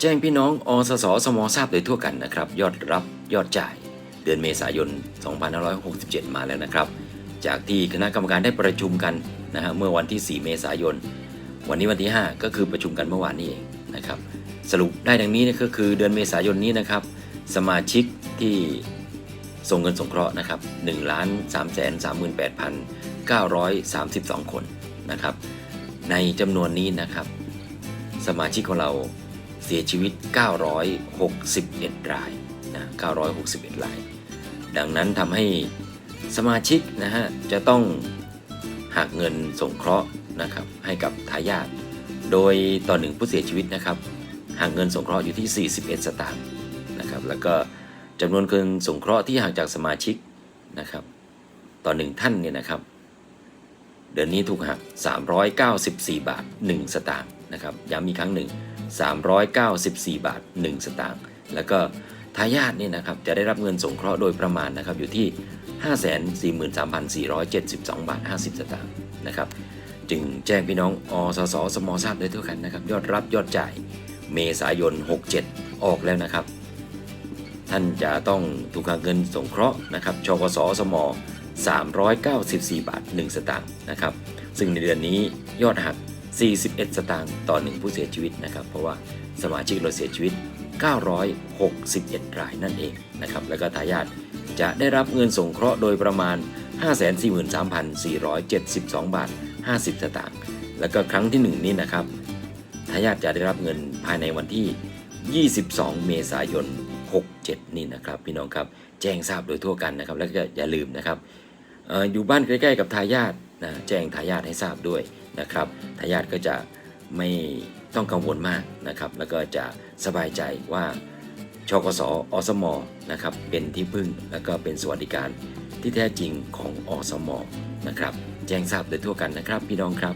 แจ้งพี่น้องอสสสมทราบโดยทั่วกันนะครับ ยอดรับยอดจ่าย เดือนเมษายน 2567 มาแล้วนะครับ จากที่คณะกรรมการได้ประชุมกันนะฮะเมื่อวันที่ 4 เมษายน วันนี้วันที่ 5 ก็คือประชุมกันเมื่อวานนี้เองนะครับสรุปได้ดังนี้นะก็คือเดือนเมษายนนี้นะครับ สมาชิกที่ส่งเงินสงเคราะห์นะครับ1ล้าน3แสน38,932 คนนะครับ ในจำนวนนี้นะครับ สมาชิกของเรา เสียชีวิต 961 รายนะ961 ราย ดังนั้นทำให้สมาชิกนะฮะจะต้องหักเงินสงเคราะห์นะครับให้กับทายาทโดยต่อหนึ่งผู้เสียชีวิตนะครับหักเงินสงเคราะห์อยู่ที่ 41 สตางค์นะครับแล้วก็จำนวนเงินสงเคราะห์ที่หักจากสมาชิกนะครับต่อหนึ่งท่านเนี่ยนะครับ เดือนนี้ถูกหัก 394 บาท 1 สตางค์นะครับย้ำอีกครั้งหนึ่ง 394 บาท 1 สตางค์ แล้วก็ทายาทเนี่ยนะครับจะได้รับเงินสงเคราะห์โดยประมาณนะครับอยู่ที่ 543,472 บาท 50 สตางค์นะครับจึงแจ้งพี่น้องอสสสมทราบด้ทั่วกันนะครับยอดรับยอดจ่ายเมษายน 67 ออกแล้วนะครับ ท่านจะต้องถูกหักเงินสงเคราะห์นะครับชกสสม 394 บาท 1 สตางค์นะครับซึ่งในเดือนนี้ยอดหัก 41 สตางค์ต่อ 1 ผู้เสียชีวิตนะครับ เพราะว่าสมาชิกเราเสียชีวิต 961 รายนั่นเองนะครับ แล้วก็ทายาทจะได้รับเงินสงเคราะห์โดยประมาณ 543,472 บาท 50 สตางค์ แล้วก็ครั้งที่ 1 นี้นะครับ ทายาทจะได้รับเงินภายในวันที่ 22 เมษายน 67 นี่นะครับ พี่น้องครับ แจ้งทราบโดยทั่วกันนะครับ แล้วก็อย่าลืมนะครับอออยู่บ้านใกล้ ๆ กับทายาท นะแจ้งทายาทให้ทราบด้วยนะครับทายาทก็จะไม่ต้องกังวลมากนะครับ แล้วก็จะสบายใจว่าชกสอสมนะครับเป็นที่พึ่งแล้วก็เป็นสวัสดิการที่แท้จริงของอสมนะครับ แจ้งทราบโดยทั่วกันนะครับ พี่น้องครับ